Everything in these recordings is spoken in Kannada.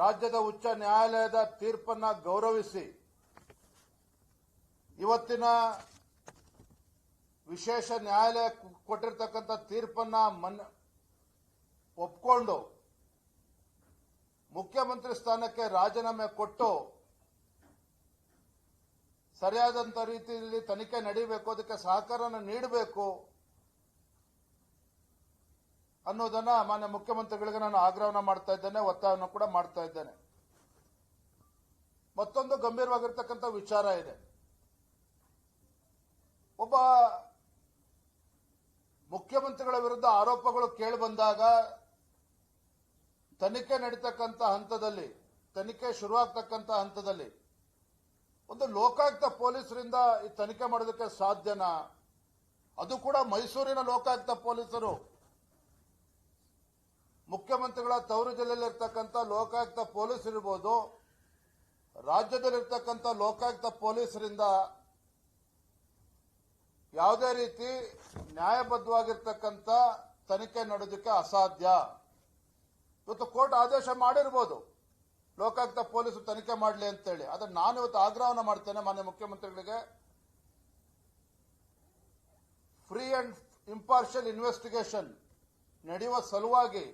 ರಾಜ್ಯದ ಉಚ್ಚ ನ್ಯಾಯಾಲಯದ ತೀರ್ಪನ್ನ ಗೌರವಿಸಿ ಇವತ್ತಿನ ವಿಶೇಷ ನ್ಯಾಯಾಲಯ ಕೊಟ್ಟಿರ್ತಕ್ಕಂಥ ತೀರ್ಪನ್ನ ಮನ್, ಒಪ್ಕೊಂಡು ಮುಖ್ಯಮಂತ್ರಿ ಸ್ಥಾನಕ್ಕೆ ರಾಜೀನಾಮೆ ಕೊಟ್ಟು ಸರಿಯಾದಂಥ ರೀತಿಯಲ್ಲಿ ತನಿಖೆ ನಡೀಬೇಕು, ಅದಕ್ಕೆ ಸಹಕಾರನ ನೀಡಬೇಕು ಅನ್ನೋದನ್ನ ಮಾನ್ಯ ಮುಖ್ಯಮಂತ್ರಿಗಳಿಗೆ ನಾನು ಆಗ್ರಹನ ಮಾಡ್ತಾ ಇದ್ದೇನೆ ಒತ್ತಾಯವನ್ನು ಕೂಡ ಮಾಡ್ತಾ ಇದ್ದೇನೆ. ಮತ್ತೊಂದು ಗಂಭೀರವಾಗಿರ್ತಕ್ಕಂಥ ವಿಚಾರ ಇದೆ. ಒಬ್ಬ ಮುಖ್ಯಮಂತ್ರಿಗಳ ವಿರುದ್ಧ ಆರೋಪಗಳು ಕೇಳಿ ಬಂದಾಗ ತನಿಖೆ ನಡೀತಕ್ಕಂಥ ಹಂತದಲ್ಲಿ, ತನಿಖೆ ಶುರುವಾಗ್ತಕ್ಕಂಥ ಹಂತದಲ್ಲಿ ಒಂದು ಲೋಕಾಯುಕ್ತ ಪೊಲೀಸರಿಂದ ಈ ತನಿಖೆ ಮಾಡೋದಕ್ಕೆ ಸಾಧ್ಯನಾ? ಅದು ಕೂಡ ಮೈಸೂರಿನ ಲೋಕಾಯುಕ್ತ ಪೊಲೀಸರು ಮುಖ್ಯಮಂತ್ರಿಗಳ ತವರು ಜಿಲ್ಲೆಯಲ್ಲಿರ್ತಕ್ಕಂಥ ಲೋಕಾಯುಕ್ತ ಪೊಲೀಸ್ ಇರ್ಬೋದು, ರಾಜ್ಯದಲ್ಲಿರ್ತಕ್ಕಂಥ ಲೋಕಾಯುಕ್ತ ಪೊಲೀಸರಿಂದ ಯಾವುದೇ ರೀತಿ ನ್ಯಾಯಬದ್ಧವಾಗಿರ್ತಕ್ಕಂಥ ತನಿಖೆ ನಡೆಯೋದಕ್ಕೆ ಅಸಾಧ್ಯ. ಇವತ್ತು ಕೋರ್ಟ್ ಆದೇಶ ಮಾಡಿರ್ಬೋದು, ಲೋಕಾಯುಕ್ತ ಪೊಲೀಸರು ತನಿಖೆ ಮಾಡಲಿ ಅಂತೇಳಿ. ಆದರೆ ನಾನು ಇವತ್ತು ಆಗ್ರಹವನ್ನು ಮಾಡ್ತೇನೆ ಮಾನ್ಯ ಮುಖ್ಯಮಂತ್ರಿಗಳಿಗೆ. ಫ್ರೀ ಅಂಡ್ ಇಂಪಾರ್ಷಿಯಲ್ ಇನ್ವೆಸ್ಟಿಗೇಷನ್ ನಡೆಯುವ ಸಲುವಾಗಿ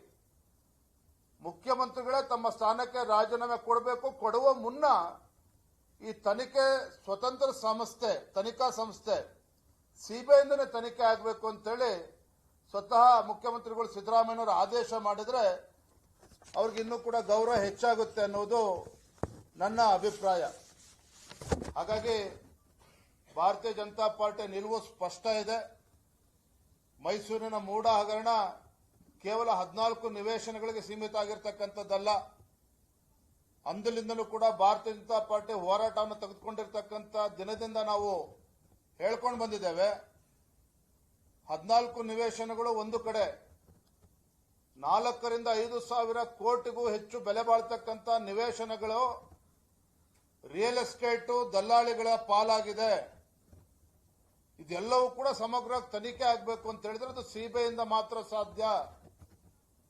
ಮುಖ್ಯಮಂತ್ರಿಗಳೇ ತಮ್ಮ ಸ್ಥಾನಕ್ಕೆ ರಾಜೀನಾಮೆ ಕೊಡಬೇಕು. ಕೊಡುವ ಮುನ್ನ ಈ ತನಿಖೆ ಸ್ವತಂತ್ರ ಸಂಸ್ಥೆ, ತನಿಖಾ ಸಂಸ್ಥೆ, ಸಿಬಿಐಯಿಂದನೇ ತನಿಖೆ ಆಗಬೇಕು ಅಂತೇಳಿ ಸ್ವತಃ ಮುಖ್ಯಮಂತ್ರಿಗಳು ಸಿದ್ದರಾಮಯ್ಯನವರು ಆದೇಶ ಮಾಡಿದರೆ ಅವ್ರಿಗೆ ಇನ್ನೂ ಕೂಡ ಗೌರವ ಹೆಚ್ಚಾಗುತ್ತೆ ಅನ್ನೋದು ನನ್ನ ಅಭಿಪ್ರಾಯ. ಹಾಗಾಗಿ ಭಾರತೀಯ ಜನತಾ ಪಾರ್ಟಿ ನಿಲುವು ಸ್ಪಷ್ಟ ಇದೆ. ಮೈಸೂರಿನ ಮೂಡ ಹಗರಣ ಕೇವಲ ಹದಿನಾಲ್ಕು ನಿವೇಶನಗಳಿಗೆ ಸೀಮಿತ ಆಗಿರ್ತಕ್ಕಂಥದ್ದಲ್ಲ ಅಂದಲಿಂದಲೂ ಕೂಡ ಭಾರತೀಯ ಜನತಾ ಪಾರ್ಟಿ ಹೋರಾಟವನ್ನು ತೆಗೆದುಕೊಂಡಿರ್ತಕ್ಕಂಥ ದಿನದಿಂದ ನಾವು ಹೇಳ್ಕೊಂಡು ಬಂದಿದ್ದೇವೆ, ಹದಿನಾಲ್ಕು ನಿವೇಶನಗಳು ಒಂದು ಕಡೆ, ನಾಲ್ಕರಿಂದ ಐದು ಸಾವಿರ ಕೋಟಿಗೂ ಹೆಚ್ಚು ಬೆಲೆ ಬಾಳ್ತಕ್ಕಂಥ ನಿವೇಶನಗಳು ರಿಯಲ್ ಎಸ್ಟೇಟು ದಲ್ಲಾಳಿಗಳ ಪಾಲಾಗಿದೆ. ಇದೆಲ್ಲವೂ ಕೂಡ ಸಮಗ್ರ ತನಿಖೆ ಆಗಬೇಕು ಅಂತ ಹೇಳಿದ್ರೆ ಅದು ಸಿಬಿಐಯಿಂದ ಮಾತ್ರ ಸಾಧ್ಯ.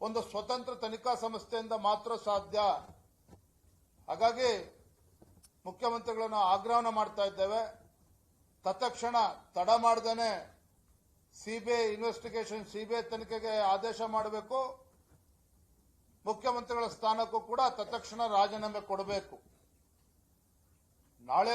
ಒಂದು ಸ್ವತಂತ್ರ ತನಿಖಾ ಸಂಸ್ಥೆಯಿಂದ ಮಾತ್ರ ಸಾಧ್ಯ. ಹಾಗಾಗಿ ಮುಖ್ಯಮಂತ್ರಿಗಳನ್ನು ಆಗ್ರಹನ ಮಾಡ್ತಾ ಇದ್ದೇವೆ. ತತ್ಕ್ಷಣ ತಡ ಮಾಡ್ದೇನೆ ಸಿಬಿಐ ಇನ್ವೆಸ್ಟಿಗೇಷನ್ ಸಿಬಿಐ ತನಿಖೆಗೆ ಆದೇಶ ಮಾಡಬೇಕು. ಮುಖ್ಯಮಂತ್ರಿಗಳ ಸ್ಥಾನಕ್ಕೂ ಕೂಡ ತತ್ಕ್ಷಣ ರಾಜೀನಾಮೆ ಕೊಡಬೇಕು. ನಾಳೆ